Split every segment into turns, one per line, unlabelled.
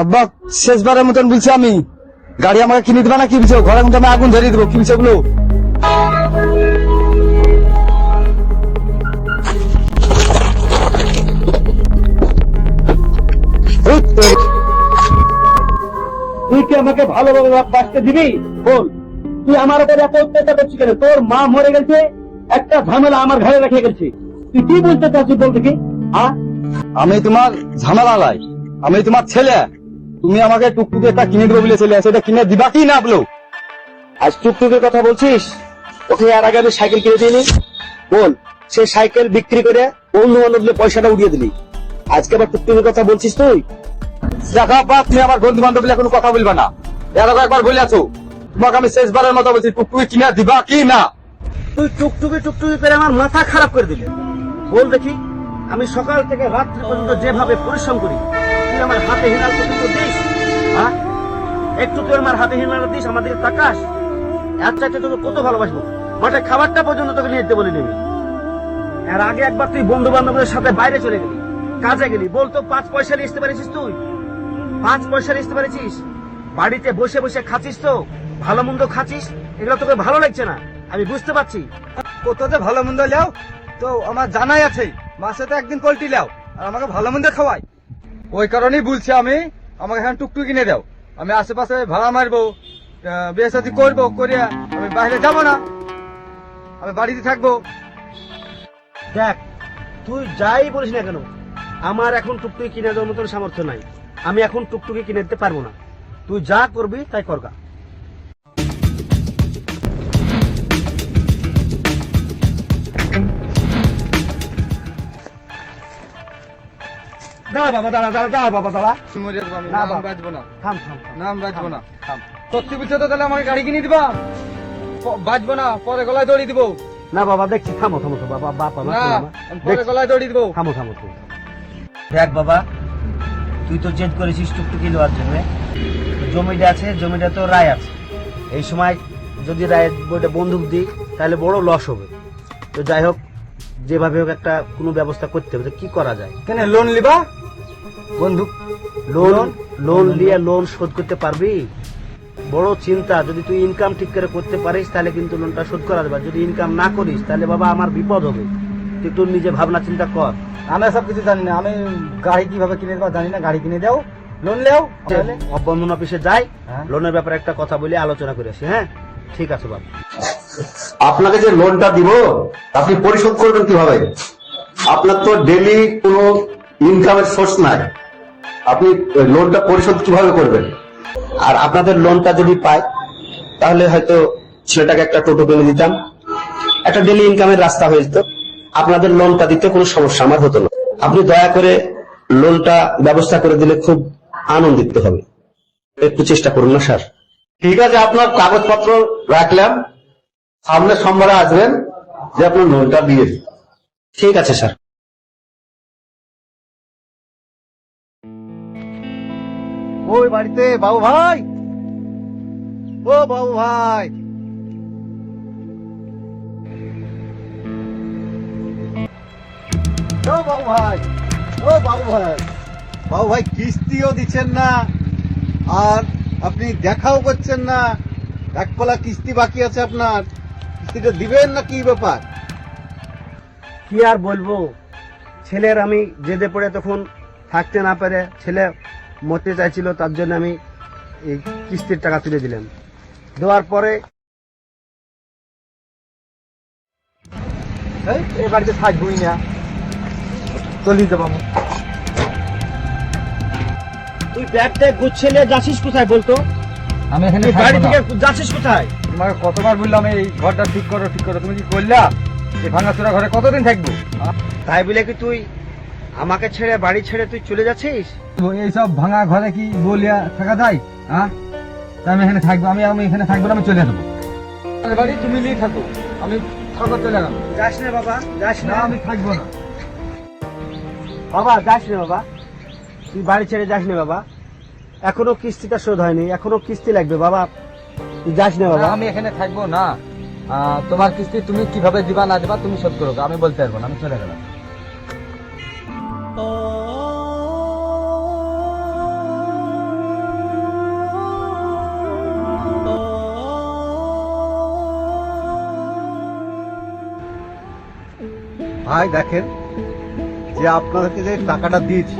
আব্বা শেষবারের মতন বলছি আমি গাড়ি আমাকে কিনে দিবা না কি বলছো ঘরের মধ্যে আমি আগুন ধরিয়ে দেবো কি এই তো। তুই কি আমাকে ভালোভাবে বাঁচতে দিবি? বল। তুই আমার উপরে এত অত্যাচার করছিস কেন? তোর মা মরে গেছে একটা ঝামেলা আমার ঘরে রেখে গেছে। তুই কি বলতে চাচ্ছিস বল দেখি? আমি তোমার ঝামেলা লাই আমি তোমার ছেলে। তুমি আমাকে টুকটুকে একটা কিনে দেবো বলে ছেলে সেটা কিনে দিবা কি না বলো? আজ টুকটুকের কথা বলছিস? ওকে এর আগে আমি সাইকেল কিনে দিইনি? বল সে সাইকেল বিক্রি করে অন্য বান্ধবদের পয়সাটা উড়িয়ে দিলি। আজকে আবার টুকটুকের কথা বলছিস তুই? দেখা বাপ তুমি আমার বন্ধু বান্ধব বলে কোনো কথা বলবা না। এর আগে একবার বলে আছো তোমাকে আমি শেষবারের মতো বলছি টুকটুকি কিনে দিবা কি না? তুই টুকটুকি টুকটুকি করে আমার মাথা খারাপ করে দিলে। বল দেখি আমি সকাল থেকে রাত্রি পর্যন্ত যেভাবে পরিশ্রম করি তুই আমার হাতে হিনাল পর্যন্ত দিস হ্যাঁ? একটু তুই আমার হাতে হিনাল দিস, আমার দিকে তাকাস। এর চাইতে তোকে কত ভালোবাসবো? মাঠে খাবারটা পর্যন্ত তোকে নিয়ে যেতে বলিনি আমি এর আগে একবার তুই বন্ধু বান্ধবদের সাথে বাইরে চলে গেলি, কাজে গেলি। বলতো পাঁচ পয়সা নিয়ে পারিস তুই? পাঁচ পয়সা নিয়ে পারিস বাড়িতে বসে বসে খাচ্ছিস তো? ভালো মন্দ খাচ্ছিস? এগুলো তোকে ভালো লাগছে না? আমি বুঝতে পারছি।
কত যে ভালো মন্দ লেও? তো আমার জানাই আছে, মাসে তো একদিন পোল্ট্রি লেও, আর আমাকে ভালো মন্দ খাওয়াই ওই কারণেই বলছি আমি, আমাকে এখানে টুকটুক কিনে দাও। আমি আশেপাশে ভাড়া মারবো বিয়ে সাথে করব, করিয়া আমি বাইরে যাব না। আমি বাড়িতে থাকব।
দেখ, তুই যাই বলিস না কেন, আমার এখন টুকটুকি কিনে দেওয়ার মতন সামর্থ্য নাই। আমি এখন টুকটুকি কিনে দিতে পারব না। তুই যা করবি, তাই করগা। দাঁড়া বাবা দাঁড়া দাঁড়া দাঁড়া বাবা দাঁড়া।
মরে যাব আমি
না,
নাম
বাবা।
বাজবো না।
থাম থাম।
নাম বাজবো না।
থাম।
সত্যি বলছো তো তাহলে আমাকে গাড়ি কিনে দিবা? বাজবো না পরে গলায় দড়ি দিব।
না বাবা দেখছি থামো থামো তো বাবা বাবা
না পরে গলায় দড়ি দিব।
থামো থামো থামো। দেখ বাবা তুই তো জেদ করেছিস টুকটুকি নেওয়ার জন্য। জমিটা আছে জমিটা তো রায় আছে। এই সময় যদি রায়ের বইটা বন্দুক দিই তাহলে বড় লস হবে। তো যাই হোক যেভাবে হোক একটা কোনো ব্যবস্থা করতে হবে। তো কি করা যায়?
কেন লোন লিবা বন্দুক
লোন লোন নিয়ে। লোন শোধ করতে পারবি? বড় চিন্তা যদি তুই ইনকাম ঠিক করে করতে পারিস তাহলে কিন্তু লোনটা শোধ করা যাবে। যদি ইনকাম না করিস তাহলে বাবা আমার বিপদ হবে। তুই তোর নিজে ভাবনা চিন্তা কর।
আমি সব কিছু জানি না। আমি গাড়ি কীভাবে কিনে দেবো জানি না। গাড়ি কিনে দাও লোন লেও তাহলে।
বন্ধন অফিসে যাই
হ্যাঁ।
লোনের ব্যাপারে একটা কথা বলে আলোচনা করে আসি হ্যাঁ? ঠিক আছে বাবা।
আপনাকে যে লোনটা দিব আপনি পরিশোধ করবেন কীভাবে? আপনার তো ডেলি কোনো ইনকামের সোর্স নাই। আপনি লোনটা পরিশোধ কীভাবে করবেন? আর আপনাদের লোনটা যদি পাই তাহলে হয়তো ছেলেটাকে একটা টোটো কিনে দিতাম। একটা ডেলি ইনকামের রাস্তা হয়ে যেত। আপনাদের লোনটা দিতে কোনো সমস্যা আমার হতো না। আপনি দয়া করে লোনটা ব্যবস্থা করে দিলে খুব আনন্দিত হবে। একটু চেষ্টা করুন না, স্যার। ঠিক আছে, আপনার কাগজপত্র রাখলাম। সামনে সোমবারে আসবেন যে আপনার লোনটা দিয়ে। ঠিক আছে, স্যার।
ওই বাড়িতে বাবু ভাই। ও বাবু ভাই। ও বাবু ভাই, ও বাবু ভাই। বাবু ভাই, কিস্তিও দিচ্ছেন না। আর আপনি দেখাও করছেন না। এক পালা কিস্তি বাকি আছে আপনার। কিস্তিটা দিবেন না কি ব্যাপার?
কি আর বলব? ছেলের আমি জেদে পড়ে তখন থাকতে না পেরে ছেলে মরতে চাইছিল তার জন্য আমি এই কিস্তির টাকা তুলে দিলাম। দেওয়ার পরে
বাড়িতে থাকবই না। চলি যাব
তুই ব্যাগটা গুছিয়ে যাচ্ছিস কোথায় বলতো?
আমি এখানে
বাড়ি থেকে যাচ্ছিস কোথায়?
তোমাকে কতবার বললাম এই ঘরটা ঠিক করো ঠিক করো। তুমি কি করলা? এই ভাঙাচোরা ঘরে কতদিন থাকব?
তাই বলে কি তুই আমাকে ছেড়ে বাড়ি ছেড়ে তুই চলে যাচ্ছিস?
এইসব ভাঙা ঘরে কি বলিয়া থাকা যায়? হ্যাঁ? আমি এখানে থাকব আমি আমি এখানে থাকব না আমি চলে যাব। বাড়ি তুমি নিয়ে থাকো আমি থাকো চলে গেলাম।
যাস না বাবা যাস
না।
না
আমি থাকব না।
বাবা যাস না বাবা। তুই বাড়ি ছেড়ে যাস না বাবা। এখনও কিস্তিটা শোধ হয়নি এখনও কিস্তি লাগবে বাবা। তুই যাস না বাবা।
আমি এখানে থাকব না। তোমার কিস্তি তুমি কীভাবে দিবা না দিবা তুমি শোধ করো আমি বলতে পারব না আমি চলে গেলাম।
ভাই দেখেন যে আপনাদেরকে যে টাকাটা দিয়েছি,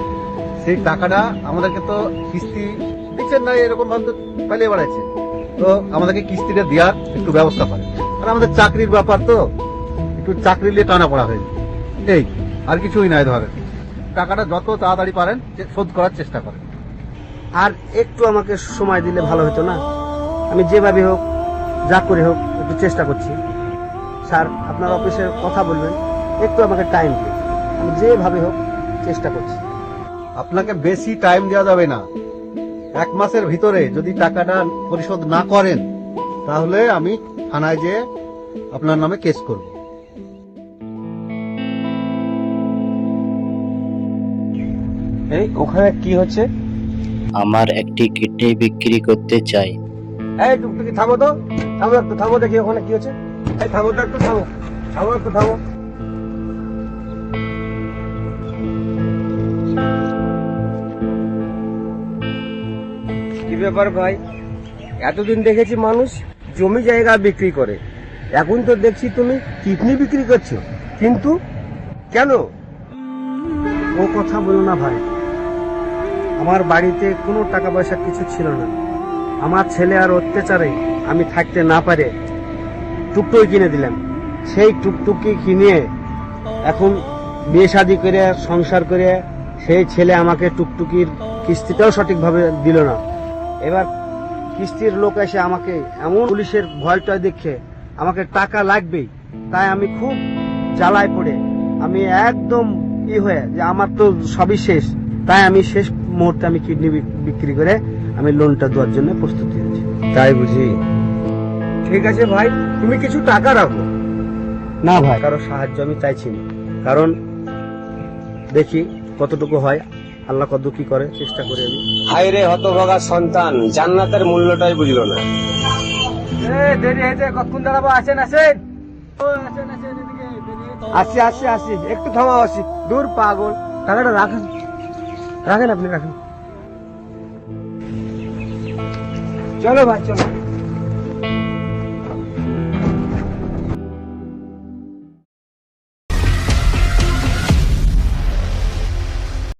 সেই টাকাটা আমাদেরকে তো কিস্তি দিচ্ছেন না এরকম ভাবে তো পালিয়ে বেড়াচ্ছে। তো আমাদেরকে কিস্তিটা দেওয়ার একটু ব্যবস্থা করে আর আমাদের চাকরির ব্যাপার তো একটু চাকরি নিয়ে টানা পড়া হয়েছে এই, আর কিছুই নাই ধরেন। টাকাটা যত তাড়াতাড়ি পারেন শোধ করার চেষ্টা করেন।
আর একটু আমাকে সময় দিলে ভালো হতো না? আমি যেভাবে হোক, যা করে হোক, একটু চেষ্টা করছি। স্যার, আপনার অফিসে কথা বলবেন? একটু আমাকে টাইম দিন। আমি যেভাবে হোক চেষ্টা করছি।
আপনাকে বেশি টাইম দেওয়া যাবে না। এক মাসের ভিতরে যদি টাকাটা পরিশোধ না করেন তাহলে আমি থানায় যেয়ে আপনার নামে কেস করব।
এই ওখানে কি হচ্ছে?
আমার একটি কিডনি বিক্রি করতে চাই।
এই টুকটুকি থামো তো? থামো একটু থামো দেখি ওখানে কি হচ্ছে। এই থামো তো একটু থামো। থামো একটু থামো। ব্যাপার ভাই? এতদিন দেখেছি মানুষ জমি জায়গা বিক্রি করে। এখন তো দেখছি তুমি কিডনি বিক্রি করছ। কিন্তু কেন? ও কথা বলো না ভাই। আমার বাড়িতে কোনো টাকা পয়সা কিছু ছিল না। আমার ছেলে আর অত্যাচারে আমি থাকতে না পারে টুকটুকি কিনে দিলাম। সেই টুকটুকি কিনে এখন বিয়ে শাদি করে, সংসার করে, সেই ছেলে আমাকে টুকটুকির কিস্তিটাও সঠিকভাবে দিল না। এবার কিস্তির লোক এসে আমাকে এমন পুলিশের ভয়টা দেখে আমাকে টাকা লাগবেই তাই আমি খুব জ্বালায় পড়ে। আমি একদম ই হয়ে যে আমার তো সবই শেষ তাই আমি শেষ মুহূর্তে আমি কিডনি বিক্রি করে আমি লোনটা দেওয়ার জন্য প্রস্তুতি নিয়েছি তাই বুঝি? ঠিক আছে ভাই তুমি কিছু টাকা রাখো। না ভাই। কারও সাহায্য আমি চাইছি না। কারণ দেখি কতটুকু হয়। আল্লাহ কত কি করে চেষ্টা করি আমি।
হায় রে হতভাগা সন্তান জান্নাতের মূল্যটাই বুঝলো না।
দেরি হয়েছে কতক্ষণ দাঁড়াবো? আসেন আসেন। আসি আসি আসি একটু থামাও আসি। দূর পাগল। টাকাটা রাখেন। রাখেন আপনি রাখেন। চলো ভাই চলো।